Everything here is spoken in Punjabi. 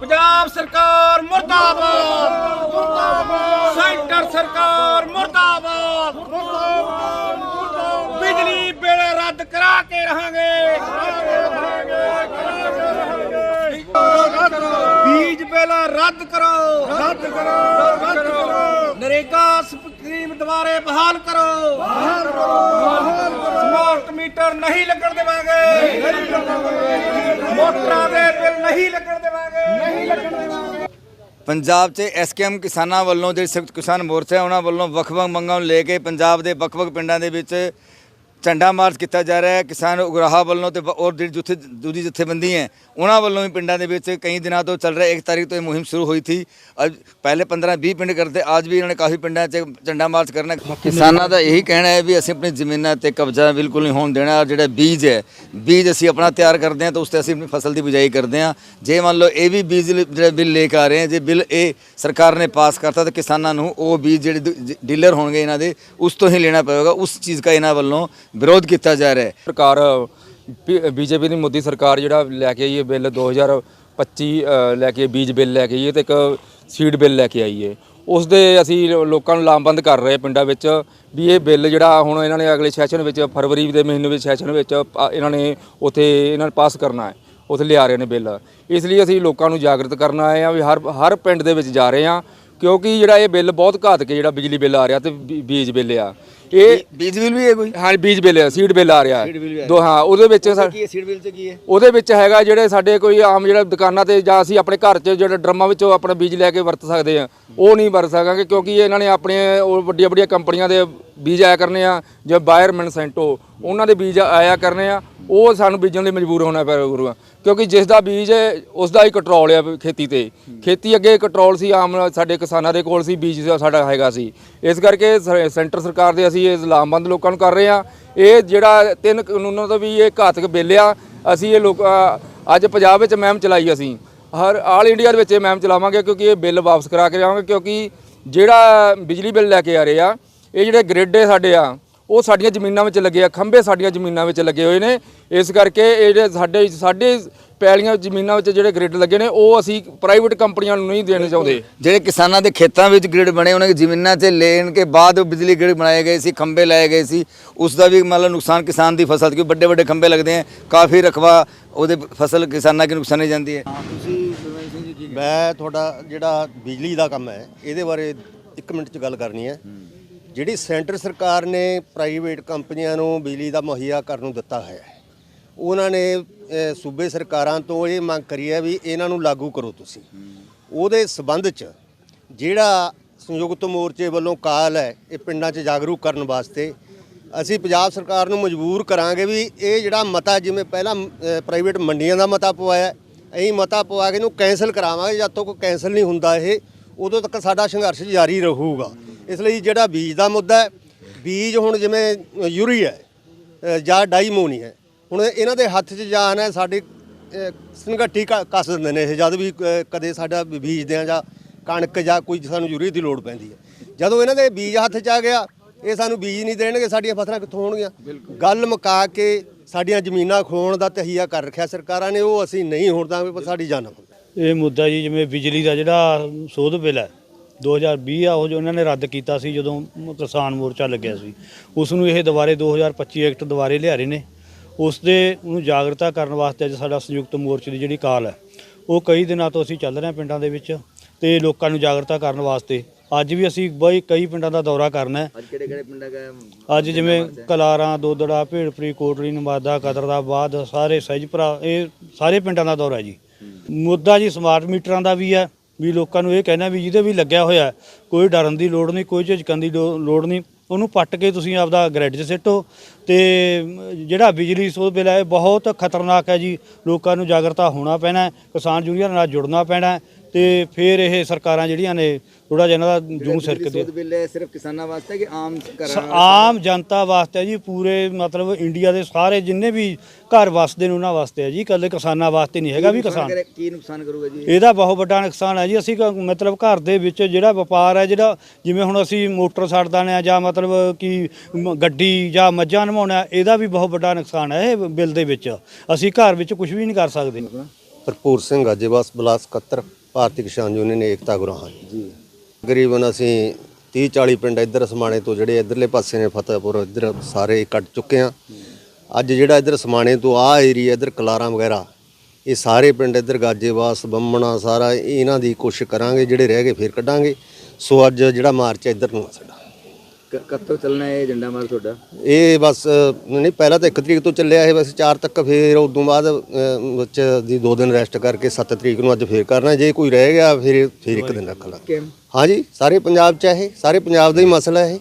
ਪੰਜਾਬ ਸਰਕਾਰ ਮੁਰਦਾਬਾਦ। ਮੁਰਦਾਬਾਦ ਸੈਂਟਰ ਸਰਕਾਰ ਮੁਰਦਾਬਾਦ। ਬਿਜਲੀ ਬਿੱਲ ਰੱਦ ਕਰਾ ਕੇ ਰਹਾਂਗੇ। ਬੀਜ ਬਿੱਲ ਰੱਦ ਕਰੋ। ਰੱਦ ਕਰੋ ਰੱਦ ਕਰੋ। ਨਰੇਗਾ ਸਕੀਮ ਦੁਬਾਰੇ ਬਹਾਲ ਕਰੋ। ਬਹਾਲ ਕਰੋ ਸਮਾਰਟ ਮੀਟਰ ਨਹੀਂ ਲੱਗਣ ਦੇਵਾਂਗੇ। ਨਹੀਂ ਲੱਗਣ ਮੋਟਰਾਂ ਦੇ ਬਿੱਲ ਨਹੀਂ ਲੱਗਣ ਦੇਵਾਂਗੇ। ਪੰਜਾਬ 'ਚ ਐਸਕੇਐਮ ਕਿਸਾਨਾਂ ਵੱਲੋਂ ਜਿਹੜੀ ਸੰਯੁਕਤ ਕਿਸਾਨ ਮੋਰਚਾ ਉਹਨਾਂ ਵੱਲੋਂ ਵੱਖ-ਵੱਖ ਮੰਗਾਂ ਨੂੰ ਲੈ ਕੇ ਪੰਜਾਬ ਦੇ ਵੱਖ-ਵੱਖ ਪਿੰਡਾਂ ਦੇ ਵਿੱਚ ਝੰਡਾ ਮਾਰਚ ਕੀਤਾ ਜਾ ਰਿਹਾ ਹੈ। ਕਿਸਾਨ ਉਗਰਾਹਾ ਵੱਲੋਂ ਤੇ ਔਰ ਜਿਹੜੀ ਜੁੱਥੇ ਦੂਜੀ ਜਥੇਬੰਦੀ ਹੈ ਉਹਨਾਂ ਵੱਲੋਂ ਵੀ ਪਿੰਡਾਂ ਦੇ ਵਿੱਚ ਕਈ ਦਿਨਾਂ ਤੋਂ ਚੱਲ ਰਿਹਾ ਇੱਕ ਤਾਰੀਖ ਤੋਂ ਇਹ ਮੁਹਿੰਮ ਸ਼ੁਰੂ ਹੋਈ ਥੀ। ਅੱਜ ਪਹਿਲੇ 15 20 ਪਿੰਡ ਕਰਦੇ ਅੱਜ ਵੀ ਇਹਨਾਂ ਨੇ ਕਾਫੀ ਪਿੰਡਾਂ 'ਚ ਝੰਡਾ ਮਾਰਚ ਕਰਨਾ। ਕਿਸਾਨਾਂ ਦਾ ਇਹੀ ਕਹਿਣਾ ਹੈ ਵੀ ਅਸੀਂ ਆਪਣੀ ਜ਼ਮੀਨਾਂ ਤੇ ਕਬਜ਼ਾ ਬਿਲਕੁਲ ਨਹੀਂ ਹੋਣ ਦੇਣਾ। ਔਰ ਜਿਹੜਾ ਬੀਜ ਹੈ ਬੀਜ ਅਸੀਂ ਆਪਣਾ ਤਿਆਰ ਕਰਦੇ ਹਾਂ ਤਾਂ ਉਸ ਤੇ ਅਸੀਂ ਆਪਣੀ ਫਸਲ ਦੀ ਬਿਜਾਈ ਕਰਦੇ ਹਾਂ। ਜੇ ਮੰਨ ਲਓ ਇਹ ਵੀ ਬੀਜ ਜਿਹੜਾ ਬਿੱਲ ਲੈ ਕੇ ਆ ਰਹੇ ਹੈ ਜੇ ਬਿੱਲ ਇਹ ਸਰਕਾਰ ਨੇ ਪਾਸ ਕਰਤਾ ਤਾਂ ਕਿਸਾਨਾਂ ਨੂੰ ਉਹ ਬੀਜ ਜਿਹੜੇ ਡੀਲਰ ਹੋਣਗੇ ਇਹਨਾਂ ਦੇ ਉਸ ਤੋਂ ਹੀ ਲੈਣਾ ਪਵੇਗਾ। ਉਸ ਚੀਜ਼ ਦਾ ਇਹਨਾਂ ਵੱਲੋਂ ਵਿਰੋਧ ਕੀਤਾ ਜਾ ਰਿਹਾ ਹੈ। ਸਰਕਾਰ ਬੀਜੇਪੀ ਦੀ ਮੋਦੀ ਸਰਕਾਰ ਜਿਹੜਾ ਲੈ ਕੇ ਆਈ ਹੈ ਬਿੱਲ 2025 ਅ, ਲੈ ਕੇ ਬੀਜ ਬਿੱਲ ਲੈ ਕੇ ਆਈ ਹੈ ਤੇ ਇੱਕ ਸੀਡ ਬਿੱਲ ਲੈ ਕੇ ਆਈ ਹੈ। ਉਸ ਦੇ ਅਸੀਂ ਲੋਕਾਂ ਨੂੰ ਲਾਮਬੰਦ ਕਰ ਰਹੇ ਪਿੰਡਾਂ ਵਿੱਚ ਵੀ ਇਹ ਬਿੱਲ ਜਿਹੜਾ ਹੁਣ ਇਹਨਾਂ ਨੇ ਅਗਲੇ ਸੈਸ਼ਨ ਵਿੱਚ ਫਰਵਰੀ ਦੇ ਮਹੀਨੇ ਵਿੱਚ ਸੈਸ਼ਨ ਵਿੱਚ ਪਾ- ਇਹਨਾਂ ਨੇ ਉੱਥੇ ਇਹਨਾਂ ਨੇ ਪਾਸ ਕਰਨਾ ਹੈ ਉੱਥੇ ਲਿਆ ਰਹੇ ਨੇ ਬਿੱਲ। ਇਸ ਲਈ ਅਸੀਂ ਲੋਕਾਂ ਨੂੰ ਜਾਗਰਤ ਕਰਨ ਆਏ ਆ ਵੀ ਹਰ ਹਰ ਪਿੰਡ ਦੇ ਵਿੱਚ ਜਾ ਰਹੇ ਆ ਕਿਉਂਕਿ ਜਿਹੜਾ ਇਹ ਬਿੱਲ ਬਹੁਤ ਘਾਤਕ ਜਿਹੜਾ ਬਿਜਲੀ ਬਿੱਲ ਆ ਰਿਹਾ ਤੇ ਬੀ- ਬੀਜ ਬਿੱਲ ਆ। ਇਹ ਬੀਜ ਬਿੱਲ ਵੀ ਹੈ ਕੋਈ? ਹਾਂ ਬੀਜ ਬਿੱਲ ਸੀਡ ਬਿੱਲ ਆ ਰਿਹਾ ਆ ਦੋ ਹਾਂ ਉਹਦੇ ਵਿੱਚ ਕੀ ਹੈ ਸੀਡ ਬਿੱਲ 'ਚ ਕੀ ਹੈ? ਉਹਦੇ ਵਿੱਚ ਹੈਗਾ ਜਿਹੜੇ ਸਾਡੇ ਕੋਈ ਆਮ ਜਿਹੜਾ ਦੁਕਾਨਾਂ ਤੇ ਜਾਂ ਅਸੀਂ ਆਪਣੇ ਘਰ 'ਚ ਜਿਹੜੇ ਡਰਮਾਂ ਵਿੱਚੋਂ ਆਪਣਾ ਬੀਜ ਲੈ ਕੇ ਵਰਤ ਸਕਦੇ ਆ ਉਹ ਨਹੀਂ ਵਰਤ ਸਕਾਂਗੇ ਕਿਉਂਕਿ ਇਹਨਾਂ ਨੇ ਆਪਣੇ ਉਹ ਵੱਡੀਆਂ ਵੱਡੀਆਂ ਕੰਪਨੀਆਂ ਦੇ ਬੀਜ ਆਇਆ ਕਰਨੇ ਆ ਜਿਵੇਂ ਬਾਇਰ ਮਨਸੈਂਟੋ ਉਹਨਾਂ ਦੇ ਬੀਜ ਆਇਆ ਕਰਨੇ ਆ ਉਹ ਸਾਨੂੰ ਬੀਜਣ ਲਈ ਮਜਬੂਰ ਹੋਣਾ ਪੈ ਗੁਰੂਆ ਕਿਉਂਕਿ ਜਿਸ ਦਾ ਬੀਜ ਹੈ, ਉਸ ਦਾ ਹੀ ਕੰਟਰੋਲ ਆ ਖੇਤੀ ਤੇ। ਖੇਤੀ ਅੱਗੇ ਕੰਟਰੋਲ ਸੀ ਆਮ ਸਾਡੇ ਕਿਸਾਨਾਂ ਦੇ ਕੋਲ ਸੀ ਬੀਜ ਸਾਡਾ ਹੈਗਾ ਸੀ। ਇਸ ਕਰਕੇ ਸੈਂਟਰ ਸਰਕਾਰ ਦੇ ਅਸੀਂ ਇਹ ਲਾਮਬੰਦ ਲੋਕਾਂ ਨੂੰ ਕਰ ਰਹੇ ਹਾਂ। ਇਹ ਜਿਹੜਾ ਤਿੰਨ ਕਾਨੂੰਨਾਂ ਤੋਂ ਵੀ ਇਹ ਘਾਤਕ ਬਿੱਲ ਆ, ਅਸੀਂ ਇਹ ਲੋਕ ਅੱਜ ਪੰਜਾਬ ਵਿੱਚ ਮਹਿਮ ਚਲਾਈ ਅਸੀਂ। ਹਰ ਆਲ ਇੰਡੀਆ ਦੇ ਵਿੱਚ ਇਹ ਮਹਿਮ ਚਲਾਵਾਂਗੇ ਕਿਉਂਕਿ ਇਹ ਬਿੱਲ ਵਾਪਸ ਕਰਾ ਕੇ ਜਾਵਾਂਗੇ ਕਿਉਂਕਿ ਜਿਹੜਾ ਬਿਜਲੀ ਬਿੱਲ ਲੈ ਕੇ ਆ ਰਹੇ ਆ, ਇਹ ਜਿਹੜੇ ਗ੍ਰਿਡ ਸਾਡੇ ਆ, ਉਹ ਸਾਡੀਆਂ ਜ਼ਮੀਨਾਂ ਵਿੱਚ ਲੱਗੇ ਆ, ਖੰਭੇ ਸਾਡੀਆਂ ਜ਼ਮੀਨਾਂ ਵਿੱਚ ਲੱਗੇ ਹੋਏ ਨੇ। ਇਸ ਕਰਕੇ ਇਹ ਜਿਹੜੇ ਸਾਡੇ ਸਾਡੇ ਪੈਲੀਆਂ ਜ਼ਮੀਨਾਂ ਵਿੱਚ ਜਿਹੜੇ ਗ੍ਰਿਡ ਲੱਗੇ ਨੇ ਉਹ ਅਸੀਂ ਪ੍ਰਾਈਵੇਟ ਕੰਪਨੀਆਂ ਨੂੰ ਨਹੀਂ ਦੇਣੇ ਚਾਹੁੰਦੇ। ਜਿਹੜੇ ਕਿਸਾਨਾਂ ਦੇ ਖੇਤਾਂ ਵਿੱਚ ਗ੍ਰਿਡ ਬਣੇ ਉਹਨਾਂ ਦੀ ਜ਼ਮੀਨਾਂ 'ਤੇ ਲੈਣ ਕੇ ਬਾਅਦ ਉਹ ਬਿਜਲੀ ਗ੍ਰਿਡ ਬਣਾਏ ਗਏ ਸੀ ਖੰਭੇ ਲਾਏ ਗਏ ਸੀ ਉਸ ਦਾ ਵੀ ਮਤਲਬ ਨੁਕਸਾਨ ਕਿਸਾਨ ਦੀ ਫਸਲ ਕਿਉਂਕਿ ਵੱਡੇ ਵੱਡੇ ਖੰਭੇ ਲੱਗਦੇ ਆ ਕਾਫੀ ਰਕਬਾ ਉਹਦੇ ਫਸਲ ਕਿਸਾਨਾਂ ਦੀ ਨੁਕਸਾਨੀ ਜਾਂਦੀ ਹੈ। ਮੈਂ ਤੁਹਾਡਾ ਜਿਹੜਾ ਬਿਜਲੀ ਦਾ ਕੰਮ ਹੈ ਇਹਦੇ ਬਾਰੇ 1 ਮਿੰਟ ਚ ਗੱਲ ਕਰਨੀ ਹੈ। ਜਿਹੜੀ ਸੈਂਟਰ ਸਰਕਾਰ ਨੇ ਪ੍ਰਾਈਵੇਟ ਕੰਪਨੀਆਂ ਨੂੰ ਬਿਜਲੀ ਦਾ ਮੁਹੱਈਆ ਕਰਨ ਨੂੰ ਦਿੱਤਾ ਹੈ ਉਹਨਾਂ ਨੇ ਸੂਬੇ ਸਰਕਾਰਾਂ ਤੋਂ ਇਹ ਮੰਗ ਕਰੀ ਹੈ ਵੀ ਇਹਨਾਂ ਨੂੰ ਲਾਗੂ ਕਰੋ ਤੁਸੀਂ। ਉਹਦੇ ਸਬੰਧ ਚ ਜਿਹੜਾ ਸੰਯੁਕਤ ਮੋਰਚੇ ਵੱਲੋਂ ਕਾਲ ਹੈ ਇਹ ਪਿੰਡਾਂ 'ਚ ਜਾਗਰੂਕ ਕਰਨ ਵਾਸਤੇ ਅਸੀਂ ਪੰਜਾਬ ਸਰਕਾਰ ਨੂੰ ਮਜਬੂਰ ਕਰਾਂਗੇ ਵੀ ਇਹ ਜਿਹੜਾ ਮਤਾ ਜਿਵੇਂ ਪਹਿਲਾਂ ਪ੍ਰਾਈਵੇਟ ਮੰਡੀਆਂ ਦਾ ਮਤਾ ਪਵਾਇਆ ਅਸੀਂ ਮਤਾ ਪਵਾ ਕੇ ਇਹਨੂੰ ਕੈਂਸਲ ਕਰਾਵਾਂਗੇ ਜਦ ਤੱਕ ਕੈਂਸਲ ਨਹੀਂ ਹੁੰਦਾ ਇਹ ਉਦੋਂ ਤੱਕ ਸਾਡਾ ਸੰਘਰਸ਼ ਜਾਰੀ ਰਹੂਗਾ। ਇਸ ਲਈ ਜਿਹੜਾ ਬੀਜ ਦਾ ਮੁੱਦਾ ਹੈ ਬੀਜ ਹੁਣ ਜਿਵੇਂ ਅ, ਯੂਰੀਆ ਹੈ ਜਾਂ ਡਾਈਮੋਨੀ ਹੈ ਹੁਣ ਇਹਨਾਂ ਦੇ ਹੱਥ 'ਚ ਜਾਨ ਹੈ ਸਾਡੇ ਸੰਗਠੀ ਕ- ਕੱਸ ਦਿੰਦੇ ਨੇ ਇਹ ਜਦ ਵੀ ਕਦੇ ਸਾਡਾ ਬੀਜਦੇ ਆ ਜਾਂ ਕਣਕ ਜਾਂ ਕੋਈ ਸਾਨੂੰ ਯੂਰੀਆ ਦੀ ਲੋੜ ਪੈਂਦੀ ਹੈ। ਜਦੋਂ ਇਹਨਾਂ ਦੇ ਬੀਜ ਹੱਥ 'ਚ ਆ ਗਿਆ ਇਹ ਸਾਨੂੰ ਬੀਜ ਨਹੀਂ ਦੇਣਗੇ ਸਾਡੀਆਂ ਫਸਲਾਂ ਕਿੱਥੋਂ ਹੋਣਗੀਆਂ? ਗੱਲ ਮੁਕਾ ਕੇ ਸਾਡੀਆਂ ਜ਼ਮੀਨਾਂ ਖੋਣ ਦਾ ਤਹੀਆ ਕਰ ਰੱਖਿਆ ਸਰਕਾਰਾਂ ਨੇ ਉਹ ਅਸੀਂ ਨਹੀਂ ਹੋਣ ਦਾਂਗੇ ਪਰ ਸਾਡੀ ਜਾਨ ਹੋਵੇ। ਇਹ ਮੁੱਦਾ ਜੀ ਜਿਵੇਂ ਬਿਜਲੀ ਦਾ ਜਿਹੜਾ ਸੋਧ ਬਿੱਲ ਹੈ 2020 ਆ ਉਹ ਜੋ ਉਹਨਾਂ ਨੇ ਰੱਦ ਕੀਤਾ ਸੀ ਜਦੋਂ ਕਿਸਾਨ ਮੋਰਚਾ ਲੱਗਿਆ ਸੀ ਉਸ ਨੂੰ ਇਹ ਦੁਬਾਰੇ 2025 ਐਕਟ ਦੁਬਾਰੇ ਲਿਆ ਰਹੇ ਨੇ। ਉਸ ਦੇ ਉਹਨੂੰ ਜਾਗਰਤਾ ਕਰਨ ਵਾਸਤੇ ਅੱਜ ਸਾਡਾ ਸੰਯੁਕਤ ਮੋਰਚੇ ਦੀ ਜਿਹੜੀ ਕਾਲ ਹੈ ਉਹ ਕਈ ਦਿਨਾਂ ਤੋਂ ਅਸੀਂ ਚੱਲ ਰਹੇ ਹਾਂ ਪਿੰਡਾਂ ਦੇ ਵਿੱਚ ਤੇ ਲੋਕਾਂ ਨੂੰ ਜਾਗਰਤਾ ਕਰਨ ਵਾਸਤੇ। ਅੱਜ ਵੀ ਅਸੀਂ ਬਈ ਕਈ ਪਿੰਡਾਂ ਦਾ ਦੌਰਾ ਕਰਨਾ ਹੈ। ਅੱਜ ਕਿਹੜੇ ਕਿਹੜੇ ਪਿੰਡਾਂ ਗਏ ਅੱਜ ਜਿਵੇਂ ਕਲਾਰਾਂ ਦੋਦੜਾ ਭੇੜਪੁਰੀ ਕੋਟਲੀ ਨਵਾਦਾ ਕਦਰਦਾਬਾਦ ਸਾਰੇ ਸਹਿਜਪੁਰਾ ਇਹ ਸਾਰੇ ਪਿੰਡਾਂ ਦਾ ਦੌਰਾ ਹੈ ਜੀ। ਮੁੱਦਾ ਜੀ ਸਮਾਰਟ ਮੀਟਰਾਂ ਦਾ ਵੀ ਹੈ ਵੀ ਲੋਕਾਂ ਨੂੰ ਇਹ ਕਹਿਣਾ ਵੀ ਜਿਹਦੇ ਵੀ ਲੱਗਿਆ ਹੋਇਆ ਕੋਈ ਡਰਨ ਦੀ ਲੋੜ ਨਹੀਂ ਕੋਈ ਝਿਜਕਣ ਦੀ ਲੋੜ ਨਹੀਂ। ਉਹਨੂੰ ਪੱਟ ਕੇ ਤੁਸੀਂ ਆਪਦਾ ਗ੍ਰਿਡ 'ਚ ਸਿੱਟੋ ਤੇ ਜਿਹੜਾ ਬਿਜਲੀ ਸੋਧ ਬਿੱਲ ਹੈ, ਇਹ ਬਹੁਤ ਖਤਰਨਾਕ ਹੈ ਜੀ। ਲੋਕਾਂ ਨੂੰ ਜਾਗਰਤਾ ਹੋਣਾ ਪੈਣਾ ਹੈ, ਕਿਸਾਨ ਯੂਨੀਅਨ ਨਾਲ ਜੁੜਨਾ ਪੈਣਾ ਤੇ ਫਿਰ ਇਹ ਸਰਕਾਰਾਂ ਜਿਹੜੀਆਂ ਨੇ ਥੋੜਾ ਜਿਹਾ ਇਹਨਾਂ ਦਾ ਜੂੰ ਸਿਰਕਦੇ ਬਿੱਲ ਹੈ ਸਿਰਫ ਕਿਸਾਨਾਂ ਵਾਸਤੇ ਕਿ ਆਮ ਸ- ਆਮ ਜਨਤਾ ਵਾਸਤੇ ਹੈ ਜੀ ਪੂਰੇ ਮਤਲਬ ਇੰਡੀਆ ਦੇ ਸਾਰੇ ਜਿੰਨੇ ਵੀ ਘਰ ਵਸਦੇ ਨੇ ਉਹਨਾਂ ਵਾਸਤੇ ਹੈ ਜੀ ਇਕੱਲੇ ਕਿਸਾਨਾਂ ਵਾਸਤੇ ਨਹੀਂ ਹੈਗਾ ਵੀ ਕਿਸਾਨ। ਕੀ ਨੁਕਸਾਨ ਕਰੂਗਾ ਜੀ ਇਹਦਾ ਬਹੁਤ ਵੱਡਾ ਨੁਕਸਾਨ ਹੈ ਜੀ ਅਸੀਂ ਕ- ਮਤਲਬ ਘਰ ਦੇ ਵਿੱਚ ਜਿਹੜਾ ਵਪਾਰ ਹੈ ਜਿਹੜਾ ਜਿਵੇਂ ਹੁਣ ਅਸੀਂ ਮੋਟਰ ਛੱਡਦਾ ਨੇ ਜਾਂ ਮਤਲਬ ਕਿ ਮ- ਗੱਡੀ ਜਾਂ ਮੱਝਾਂ ਨਵਾਉਣਾ ਇਹਦਾ ਵੀ ਬਹੁਤ ਵੱਡਾ ਨੁਕਸਾਨ ਹੈ ਇਹ ਬਿੱਲ ਦੇ ਵਿੱਚ। ਅਸੀਂ ਘਰ ਵਿੱਚ ਕੁਝ ਵੀ ਨਹੀਂ ਕਰ ਸਕਦੇ। ਭਰਪੂਰ ਸਿੰਘ ਅਜੇਵਾਸ ਬਲਾਸ 71 ਭਾਰਤੀ ਕਿਸਾਨ ਯੂਨੀਅਨ ਏਕਤਾ ਗੁਰਾਹਾਂ ਜੀ। ਤਕਰੀਬਨ ਅਸੀਂ 30 40 ਪਿੰਡ ਇੱਧਰ ਸਮਾਣੇ ਤੋਂ ਜਿਹੜੇ ਇੱਧਰਲੇ ਪਾਸੇ ਨੇ ਫਤਿਹਪੁਰ ਇੱਧਰ ਸਾਰੇ ਕੱਟ ਚੁੱਕੇ ਆ ਅੱਜ ਜਿਹੜਾ ਇੱਧਰ ਸਮਾਣੇ ਤੋਂ ਆ ਏਰੀਆ ਇੱਧਰ ਕਲਾਰਾਂ ਵਗੈਰਾ ਇਹ ਸਾਰੇ ਪਿੰਡ ਇੱਧਰ ਗਾਜੇਵਾਸ ਬੰਮਣਾ ਸਾਰਾ ਇਹਨਾਂ ਦੀ ਕੋਸ਼ਿਸ਼ ਕਰਾਂਗੇ ਜਿਹੜੇ ਰਹਿ ਗਏ ਫੇਰ ਕੱਢਾਂਗੇ। ਸੋ ਅੱਜ ਜਿਹੜਾ ਮਾਰਚ ਹੈ ਇੱਧਰ ਨੂੰ ਆ ਸਾਡਾ। ਕਦ ਚੱਲਣਾ ਇਹ ਝੰਡਾ ਮਾਰਚ ਤੁਹਾਡਾ? ਇਹ ਬਸ ਨਹੀਂ ਪਹਿਲਾਂ ਤਾਂ 1 ਤਰੀਕ ਤੋਂ ਚੱਲਿਆ ਇਹ ਬਸ 4 ਤੱਕ ਫੇਰ ਉਦੋਂ ਬਾਅਦ ਅ, ਵਿੱਚ ਦੀ 2 ਦਿਨ ਰੈਸਟ ਕਰਕੇ 7 ਤਰੀਕ ਨੂੰ ਅੱਜ ਫੇਰ ਕਰਨਾ। ਜੇ ਕੋਈ ਰਹਿ ਗਿਆ ਫਿਰ ਫੇਰ ਇੱਕ ਦਿਨ ਰੱਖ ਲਾਂਗੇ। ਹਾਂਜੀ ਸਾਰੇ ਪੰਜਾਬ ਚ ਹੈ ਇਹ ਸਾਰੇ ਪੰਜਾਬ ਦਾ ਹੀ ਮਸਲਾ ਹੈ ਇਹ।